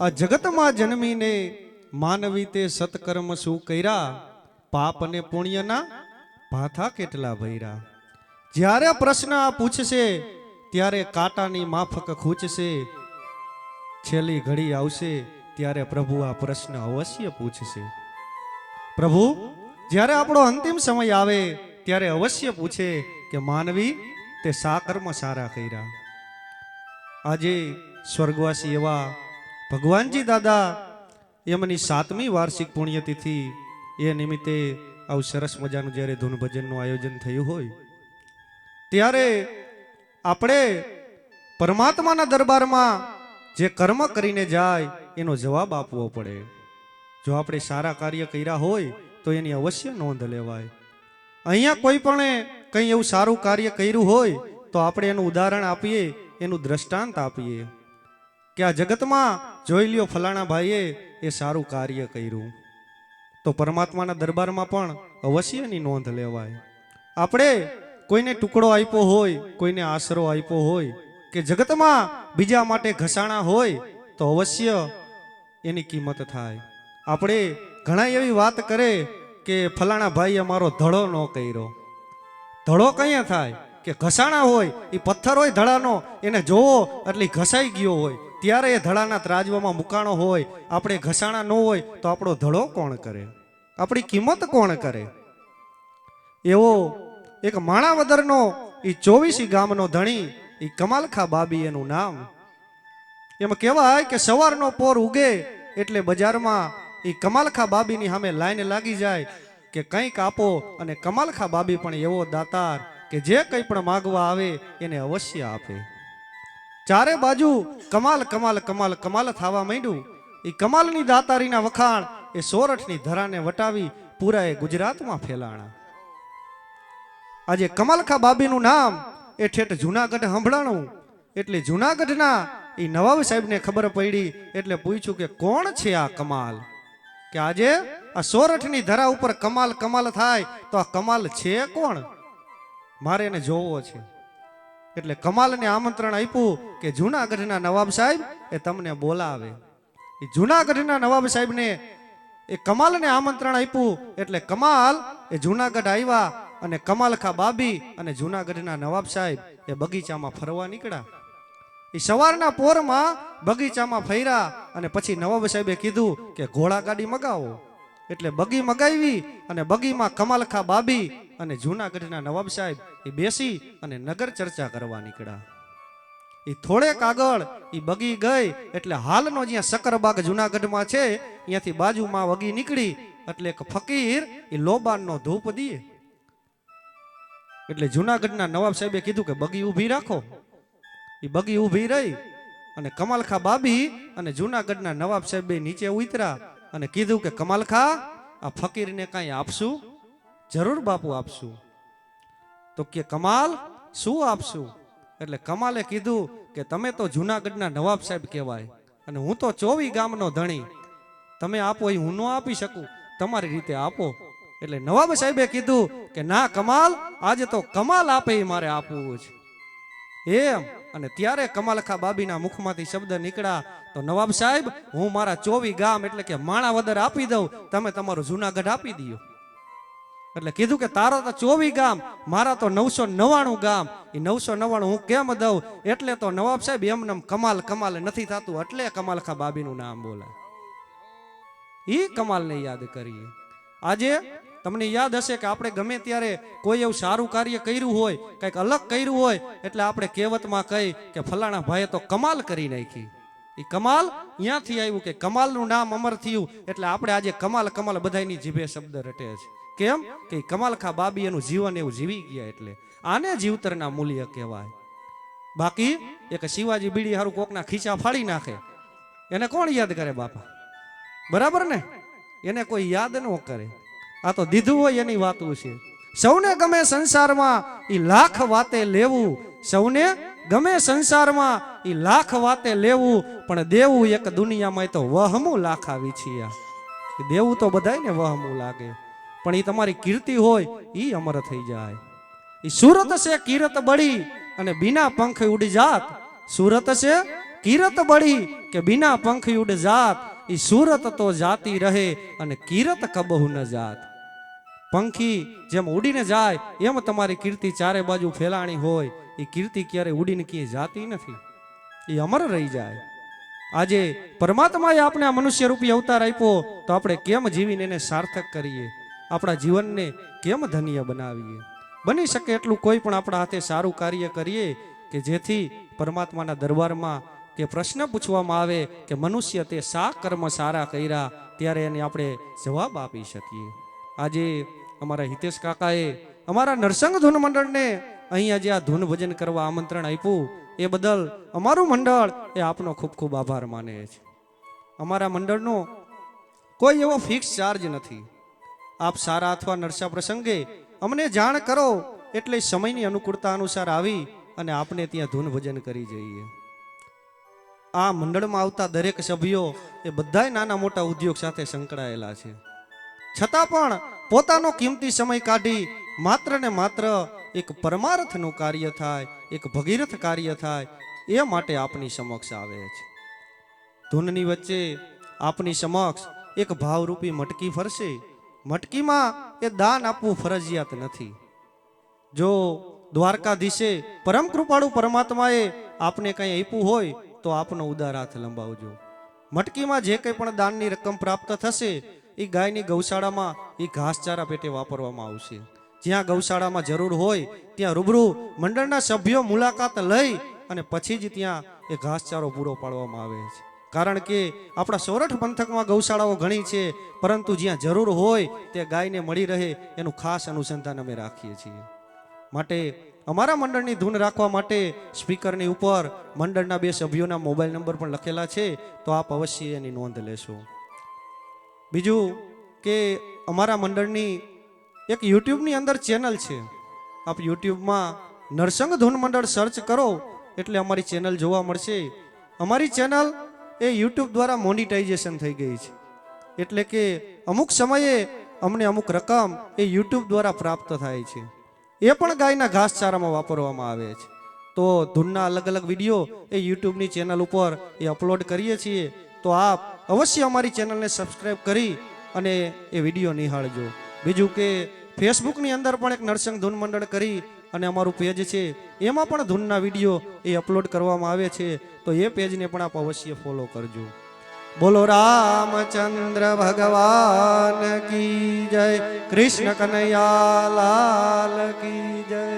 આ જગતમાં જન્મીને માનવી તે સત્કર્મ શું કર્યા? પાપ અને પુણ્યના ભાથા કેટલા ભૈરા જ્યારે પ્રશ્ન પૂછશે, ત્યારે કાંટાની માફક ખૂચશે. છેલ્લી ઘડી આવશે, ત્યારે પ્રભુ આ પ્રશ્ન અવશ્ય પૂછશે. પ્રભુ, જ્યારે આપણો અંતિમ સમય આવે, ત્યારે અવશ્ય પૂછે કે માનવી તે સા કર્મ સારા કર્યા. આજે સ્વર્ગવાસી એવા ભગવાનજી દાદા એમની સાતમી વાર્ષિક પુણ્યતિથિ, એ નિમિત્તે આવું સરસ મજાનું જ્યારે ધૂન ભજનનું આયોજન થયું હોય, ત્યારે આપણે પરમાત્માના દરબારમાં જે કર્મ કરીને જાય, એનો જવાબ આપવો પડે. જો આપણે સારા કાર્ય કર્યા હોય, તો એની અવશ્ય નોંધ લેવાય. અહીંયા કોઈ પણ કંઈ એવું સારું કાર્ય કર્યું હોય, તો આપણે એનું ઉદાહરણ આપીએ, એનું દ્રષ્ટાંત આપીએ. કે આ જગતમાં જોઈ લ્યો ફલાણા ભાઈએ એ સારું કાર્ય કર્યું. તો પરમાત્માના દરબારમાં પણ અવશ્યની નોંધ લેવાય. આપણે કોઈને ટુકડો આપ્યો હોય, કોઈને આશરો આપ્યો હોય, કે જગતમાં બીજા માટે ઘસાણા હોય, તો અવશ્ય એની કિંમત થાય. આપણે ઘણા એવી વાત કરે કે ફલાણા ભાઈએ અમારો ધડો ન કર્યો. ધડો ક્યાં થાય? કે ઘસાણા હોય, એ પથ્થર હોય, ધડાનો, એને જોવો, એટલે ઘસાઈ ગયો હોય. ત્યારે એ ધડાના ત્રાજવામાં મુકાણો હોય, આપણે ઘસાણા ન હોય, તો આપણો ધડો કોણ કરે? આપણી કિંમત કોણ કરે? એવો એક માણાવદરનો એ ચોવીસી ગામનો ધણી એ કમાલખા બાબી એનું નામ. એમાં કહેવાય કે સવારનો પોર ઉગે એટલે બજારમાં એ કમાલખા બાબીની સામે લાઈન લાગી જાય કે કંઈક આપો અને કમાલખા બાબી પણ એવો દાતાર કે જે કંઈ પણ માગવા આવે એને અવશ્ય આપે. ચારે બાજુ કમાલ કમાલ કમાલ કમાલ થવા માંડ્યું. એ કમાલની દાતારીના વખાણ એ સોરઠની ધરાને વટાવી પૂરા એ ગુજરાતમાં ફેલાણા. આજે કમાલખા બાબીનું નામ એ ઠેઠ જુનાગઢ સંભળાણું. એટલે જુનાગઢના એ નવાબ સાહેબને ખબર પડી એટલે પૂછ્યું કે કોણ છે આ કમાલ? કે આજે આ સોરઠની ધરા ઉપર કમાલ કમાલ થાય તો આ કમાલ છે કોણ? મારે એને જોવો છે. એટલે કમાલને આમંત્રણ આપ્યું કે જુનાગઢના નવાબ સાહેબ એ તમને બોલાવે. એ જુનાગઢના નવાબ સાહેબને એ કમાલને આમંત્રણ આપ્યું એટલે કમાલ એ જુનાગઢ આવ્યા અને કમાલખા બાબી અને જુનાગઢના નવાબ સાહેબ એ બગીચામાં ફરવા નીકળ્યા. એ સવારના પોરમાં બગીચામાં ફર્યા અને પછી નવાબ સાહેબે કીધું કે ઘોડા ગાડી મગાવો. એટલે બગી મગાવી અને બગીમાં કમાલખા બાબી અને જુનાગઢના નવાબ સાહેબ એ બેસી અને નગર ચર્ચા કરવા નીકળ્યા. એ થોડેક આગળ એ બગી ગઈ એટલે હાલનો જ્યાં સકરબાગ જુનાગઢમાં છે, ત્યાંથી બાજુમાં વગી નીકળી એટલે એક ફકીર એ લોબાનનો ધૂપ દીએ. એટલે જુનાગઢના નવાબ સાહેબે કીધું કે બગી ઊભી રાખો. એ બગી ઊભી રહી અને કમાલખા બાબી અને જુનાગઢના નવાબ સાહેબે નીચે ઉતરા અને કીધું કે કમાલખા, આ ફકીરને કાંઈ આપશું? જરૂર બાપુ આપશું. તો કે કમાલ, શું આપશું? એટલે કમાલે કીધું કે તમે તો જુનાગઢના નવાબ સાહેબ કહેવાય. અને હું તો ચોવી ગામનો ધણી. તમે આપો એ હું ન આપી શકું. તમારી રીતે આપો. એટલે નવાબ સાહેબે કીધું કે ના કમાલ, આજે તો કમાલ આપે એ મારે આપવું છે એમ. અને ત્યારે કમાલખા બાબીના મુખમાંથી શબ્દ નીકળ્યા, તો નવાબ સાહેબ, હું મારા ચોવી ગામ એટલે કે માણાવદર આપી દઉં. તમે તમારું જુનાગઢ આપી દો એટલે કીધું કે તારા તો ચોવી ગામ, મારા તો નવસો નવ્વાણું ગામ. એ નવસો નવ્વાણું હું કેમ દઉં? એટલે તો નવાબ સાહેબ એમને કમાલ કમાલ નથી થતું. એટલે કમાલખા બાબીનું નામ બોલાય એ કમાલને યાદ કરીએ. આજે તમને યાદ હશે કે આપણે ગમે ત્યારે કોઈ એવું સારું કાર્ય કર્યું હોય, કંઈક અલગ કર્યું હોય, એટલે આપણે કહેવતમાં કહી કે ફલાણા ભાઈએ તો કમાલ કરી નાખી. એ કમાલ અહીંયાથી આવ્યું કે કમાલનું નામ અમર થયું, એટલે આપણે આજે કમાલ કમાલ બધાની જીભે શબ્દ રટે છે. કેમ? કે કમાલખા બાબી એનું જીવન એવું જીવી ગયા એટલે. આને જીવતરના મૂલ્ય કહેવાય. બાકી, એક શિવાજી બીડી હારું કોકના ખીચા ફાડી નાખે. એને કોણ યાદ કરે બાપા? બરાબર ને? એને કોઈ યાદ ન કરે. આ તો દીધું હોય એની વાતું છે. સૌને ગમે સંસારમાં એ લાખ વાતે લેવું. સૌને ગમે સંસારમાં એ લાખ વાતે લેવું. પણ દેવું એક દુનિયામાં તો વહમું લાખ આવી છીએ. દેવું તો બધાય ને વહમું લાગે. પણ એ તમારી કીર્તિ હોય એ અમર થઈ જાય. એ સુરત છે કિરત બળી અને બીના પંખ ઉડી જાત. સુરત છે કિરત બળી કે બિના પંખ ઉડ જાત. એ સુરત તો જાતી રહે અને કિરત કબહુ ન જાત. પંખી જેમ ઉડીને જાય, એમ તમારી કીર્તિ ચારે બાજુ ફેલાણી હોય. એ કીર્તિ ક્યારે ઉડીને ક્યાંય જાતી નથી. એ અમર રહી જાય. આજે પરમાત્માએ આપણે આ મનુષ્ય રૂપી અવતાર આપ્યો, તો આપણે કેમ જીવીને એને સાર્થક કરીએ? આપણા જીવનને કેમ ધન્ય બનાવીએ? બની શકે એટલું કોઈ પણ આપણા હાથે સારું કાર્ય કરીએ કે જેથી પરમાત્માના દરબારમાં કે પ્રશ્ન પૂછવામાં આવે કે મનુષ્ય તે સા કર્મ સારા કર્યા ત્યારે એને આપણે જવાબ આપી શકીએ. આજે અમારા હિતેશ કાકાએ અમારા નરસંગ ધૂન મંડળને અહીંયા જે આ ધૂન ભજન કરવા આમંત્રણ આપ્યું. એ બદલ અમારું મંડળ એ આપનો ખૂબ ખૂબ આભાર માને છે. અમારા મંડળનો કોઈ એવો ફિક્સ ચાર્જ નથી. આપ સારા અથવા નરસા પ્રસંગે અમને જાણ કરો એટલે સમયની અનુકૂળતા અનુસાર આવી અને આપને ત્યાં ધૂન ભજન કરી જઈએ. આ મંડળમાં આવતા દરેક સભ્યો એ બધાય નાના મોટા ઉદ્યોગ સાથે સંકળાયેલા છે. છતાં પણ પોતાનો કિંમતી સમય કાઢી માત્ર ને માત્ર એક પરમાર્થનું કાર્ય થાય, એક ભગીરથ કાર્ય થાય, એ માટે આપની સમક્ષ આવે છે. ધૂનની વચ્ચે આપની સમક્ષ એક ભાવરૂપી મટકી ફરશે. મટકીમાં એ દાન આપવું ફરજિયાત નથી. જો દ્વારકાધીશે પરમ કૃપાળુ પરમાત્માએ આપને કંઈ આપ્યું હોય, તો આપનો ઉદાર હાથ લંબાવજો. મટકીમાં જે કંઈ પણ દાનની રકમ પ્રાપ્ત થશે એ ગાયની ગૌશાળામાં એ ઘાસચારા પેટે વાપરવામાં આવશે. જ્યાં ગૌશાળામાં જરૂર હોય, ત્યાં રૂબરૂ મંડળના સભ્યો મુલાકાત લઈ અને પછી જ ત્યાં એ ઘાસચારો પૂરો પાડવામાં આવે છે. કારણ કે આપણા સોરઠ પંથકમાં ગૌશાળાઓ ઘણી છે, પરંતુ જ્યાં જરૂર હોય તે ગાયને મળી રહે એનું ખાસ અનુસંધાન અમે રાખીએ છીએ. માટે અમારા મંડળની ધૂન રાખવા માટે સ્પીકરની ઉપર મંડળના બે સભ્યોના મોબાઈલ નંબર પણ લખેલા છે, તો આપ અવશ્ય એની નોંધ લેશો. બીજું કે અમારા મંડળની એક યુટ્યુબની અંદર ચેનલ છે. આપ યુટ્યુબમાં નરસંગ ધૂન મંડળ સર્ચ કરો, એટલે અમારી ચેનલ જોવા મળશે. અમારી ચેનલ એ યુટ્યુબ દ્વારા મોનિટાઇઝેશન થઈ ગઈ છે. એટલે કે અમુક સમયે અમને અમુક રકમ એ યુટ્યુબ દ્વારા પ્રાપ્ત થાય છે. એ પણ ગાયના ઘાસચારામાં વાપરવામાં આવે છે. તો ધૂનના અલગ અલગ વીડિયો એ યુટ્યુબની ચેનલ ઉપર એ અપલોડ કરીએ છીએ. તો આપ અવશ્ય અમારી ચેનલને સબસ્ક્રાઈબ કરી અને એ વીડિયો નિહાળજો. બીજું કે ફેસબુકની અંદર પણ એક નરસંગ ધૂન મંડળ કરી અને અમારું પેજ છે, એમાં પણ ધૂનના વીડિયો એ અપલોડ કરવામાં આવે છે, તો એ પેજને પણ આપ અવશ્ય ફોલો કરજો. બોલો રામચંદ્ર ભગવાન કી જય, કૃષ્ણ કનૈયા લાલ કી જય.